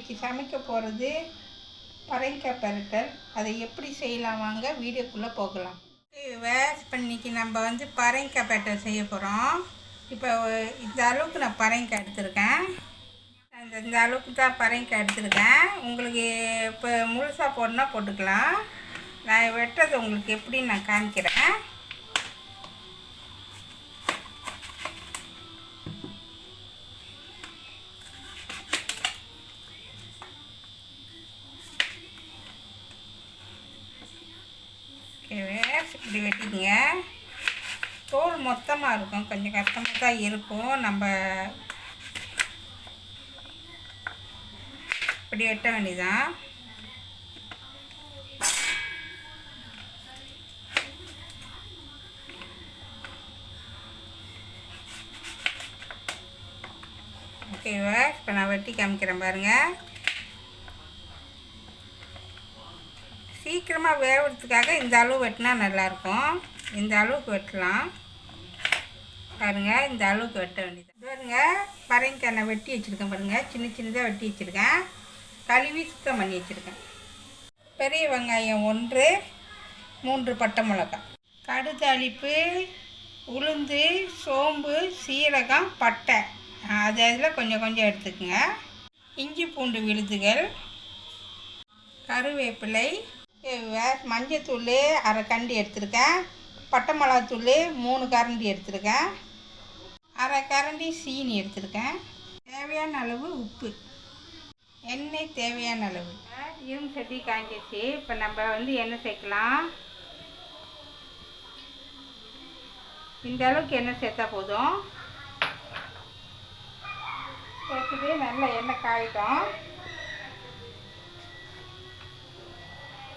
இன்றைக்கி சமைக்க போகிறது பறைக்காய் பரட்டல். அதை எப்படி செய்யலாம் வாங்க வீடியோக்குள்ளே போகலாம். இப்போ பண்ணிக்கு நம்ம வந்து பறைக்காய் பரட்டல் செய்ய போகிறோம் இப்போ இந்த அளவுக்கு நான் பறைக்காய் எடுத்திருக்கேன். அந்த இந்த அளவுக்கு தான் பறைக்காய் எடுத்திருக்கேன். உங்களுக்கு இப்போ முழுசாக போடணுன்னா போட்டுக்கலாம். நான் வெட்டுறது உங்களுக்கு எப்படி நான் காமிக்கிறேன் ஓகேவே இப்படி வெட்டிங்க தோல் மொத்தமாக இருக்கும். கொஞ்சம் கஷ்டமாக தான் இருக்கும். நம்ம இப்படி வெட்ட வேண்டியதான் ஓகேவா இப்போ நான் வெட்டி காமிக்கிறேன் பாருங்கள் சீக்கிரமாக வேகிறதுக்காக இந்த அளவு வெட்டினா நல்லாயிருக்கும். இந்த அளவுக்கு வெட்டலாம். பாருங்கள் இந்த அளவுக்கு வெட்ட வேண்டியது. பாருங்கள் பரங்கிக்காய் நான் வெட்டி வச்சுருக்கேன் பாருங்கள் சின்ன சின்னதாக வெட்டி வச்சுருக்கேன். கழுவி சுத்தம் பண்ணி வச்சுருக்கேன். பெரிய வெங்காயம் ஒன்று மூன்று பட்டை மிளகாய். கடுதாளிப்பு உளுந்து சோம்பு சீரகம் பட்டை. அது அதில் கொஞ்சம் கொஞ்சம் எடுத்துக்கோங்க. இஞ்சி பூண்டு விழுதுகள் கருவேப்பிலை மஞ்சத்தூள் அரை கண்டி எடுத்திருக்கேன். பட்டை மிளகாத்தூள் மூணு கரண்டி எடுத்திருக்கேன். அரை கரண்டி சீனி எடுத்திருக்கேன். தேவையான அளவு உப்பு. எண்ணெய் தேவையான அளவு. இரும்பு சட்டி காய்ஞ்சிச்சு இப்போ நம்ம வந்து எண்ணெய் சேர்க்கலாம். இந்த அளவுக்கு எண்ணெய் சேர்த்தா போதும். சேர்த்துட்டு நல்லா எண்ணெய் காயிட்டோம்.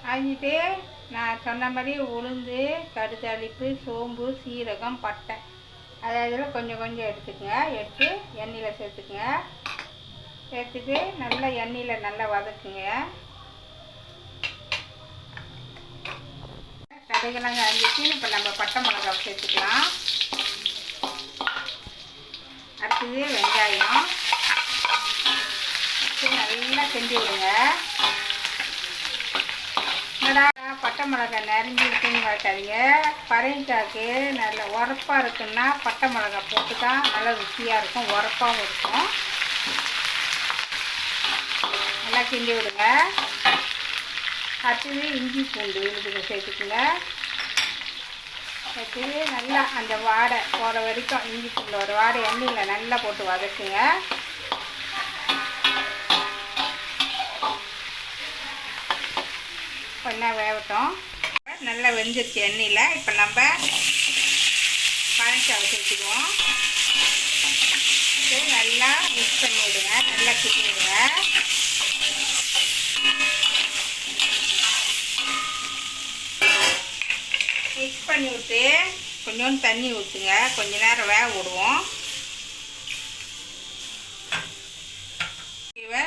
வாங்கிட்டு நான் சொன்ன மாதிரி உளுந்து கடுதாளிப்பு சோம்பு சீரகம் பட்டை. அதை அதில் கொஞ்சம் கொஞ்சம் எடுத்துக்கோங்க. எடுத்து எண்ணெயில் சேர்த்துக்குங்க. சேர்த்துட்டு நல்லா எண்ணெயில் நல்லா வதக்குங்க. கடைகளாங்க அரிஞ்சிச்சு இப்போ நம்ம பட்டை மிளகாய் சேர்த்துக்கலாம். அடுத்தது வெங்காயம். நல்லா செஞ்சு விடுங்க. பட்டை மிளகாய் நிறைஞ்சி இருக்குன்னு பார்க்காதீங்க பறையங்காய்க்கு நல்ல உரப்பாக இருக்குன்னா பட்டை மிளகாய் போட்டு தான் நல்லா ருசியாக இருக்கும் உரப்பாகவும் இருக்கும். நல்லா கிண்டி விடுங்க. அடுத்தது இஞ்சி பூண்டு விழுதுங்க சேர்த்துக்குங்க. சேர்த்து நல்லா அந்த வாடை போகிற வரைக்கும் இஞ்சி பூண்டு ஒரு வாடை எண்ணெயில் நல்லா போட்டு வதக்குங்க. கொஞ்சம் வேகட்டும். நல்லா வெந்துருச்சு எண்ணெயில். இப்போ நம்ம பழச்சாவை சேர்த்துக்குவோம் இது நல்லா மிக்ஸ் பண்ணி விடுங்க. நல்லா கிண்டி விடுங்க. மிக்ஸ் பண்ணி விட்டு கொஞ்சோண்டு தண்ணி ஊற்றுங்க கொஞ்ச நேரம் வேக விடுவோம்.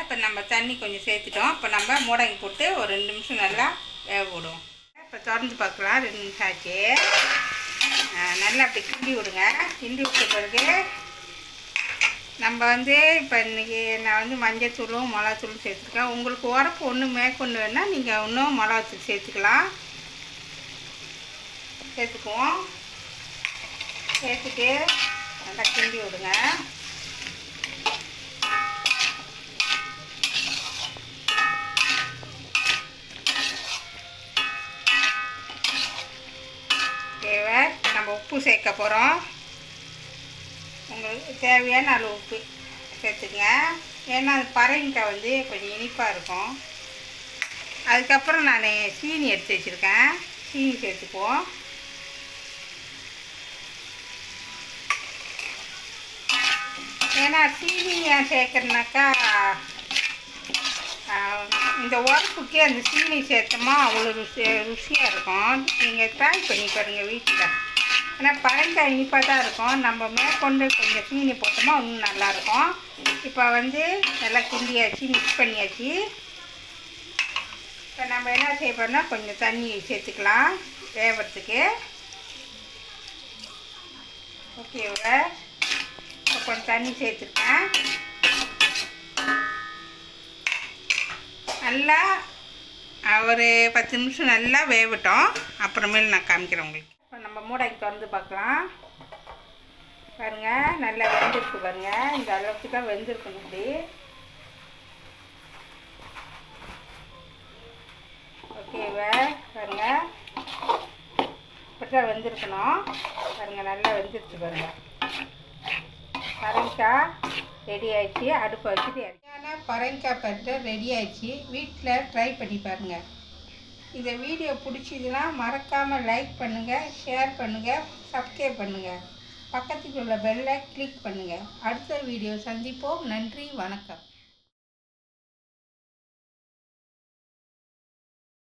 இப்போ நம்ம தண்ணி கொஞ்சம் சேர்த்துட்டோம். இப்போ நம்ம மூடங்கி போட்டு ஒரு ரெண்டு நிமிஷம் நல்லா வேக விடும் இப்போ திறந்து பார்க்கலாம் ரெண்டு நிமிஷம் ஆச்சு நல்லா அப்படி கிண்டி விடுங்க. கிண்டி விட்ட பிறகு நம்ம வந்து இப்போ இன்றைக்கி நான் வந்து மஞ்சத்தூளும் மிளகாத்தூளும் சேர்த்துருக்கேன். உங்களுக்கு உரப்பு ஒன்று மேற்கொண்டு வேணால் நீங்கள் இன்னும் மிளகாத்தூள் சேர்த்துக்கலாம். சேர்த்துக்குவோம். சேர்த்துட்டு நல்லா கிண்டி விடுங்க தேவை நம்ம உப்பு சேர்க்க போகிறோம் உங்களுக்கு தேவையான அளவு உப்பு சேர்த்துக்குங்க. ஏன்னா அது பறையங்காய் வந்து கொஞ்சம் இனிப்பாக இருக்கும். அதுக்கப்புறம் நான் சீனி எடுத்து வச்சுருக்கேன். சீனி சேர்த்துக்குவோம். ஏன்னா சீனி ஏன் சேர்க்குறனாக்கா இந்த உரப்புக்கே அந்த சீனி சேர்த்தோமா அவ்வளோ ருசி ருசியாக இருக்கும். நீங்கள் ட்ரை பண்ணி பாருங்கள் வீட்டில். ஆனால் பழங்காய் இனிப்பாக தான் இருக்கும். நம்ம மேற்கொண்டு கொஞ்சம் சீனி போட்டோமா இன்னும் நல்லாயிருக்கும். இப்போ வந்து நல்லா கிண்டியாச்சு மிக்ஸ் பண்ணியாச்சு. இப்போ நம்ம என்ன செய்ய கொஞ்சம் தண்ணி சேர்த்துக்கலாம் வேகிறதுக்கு. ஓகேவா இப்போ கொஞ்சம் தண்ணி சேர்த்துருக்கேன். நல்லா ஒரு பத்து நிமிஷம் நல்லா வேகட்டும். அப்புறமேல் நான் காமிக்கிறேன் உங்களுக்கு. நம்ம மூடைக்கு திறந்து பார்க்கலாம். பாருங்க நல்லா வெந்திருக்கு பாருங்க. இந்த அளவுக்கு தான் வெந்திருக்கணும் இப்படி ஓகேவா பாருங்க. இப்படி தான் வெந்திருக்கணும். பாருங்க நல்லா வெந்துருச்சு பாருங்க. பரங்காய் ரெடி ஆயிடுச்சு. அடுப்பை வச்சுட்டு இறக்கி. பரங்காய் பட்டு ரெடி ஆயிடுச்சு. வீட்டில் ட்ரை பண்ணி பாருங்கள் இந்த வீடியோ பிடிச்சதுன்னா மறக்காமல் லைக் பண்ணுங்கள் ஷேர் பண்ணுங்கள் சப்ஸ்கிரைப் பண்ணுங்கள் பக்கத்தில் உள்ள பெல்லை கிளிக் பண்ணுங்கள் அடுத்த வீடியோ சந்திப்போம். நன்றி வணக்கம்.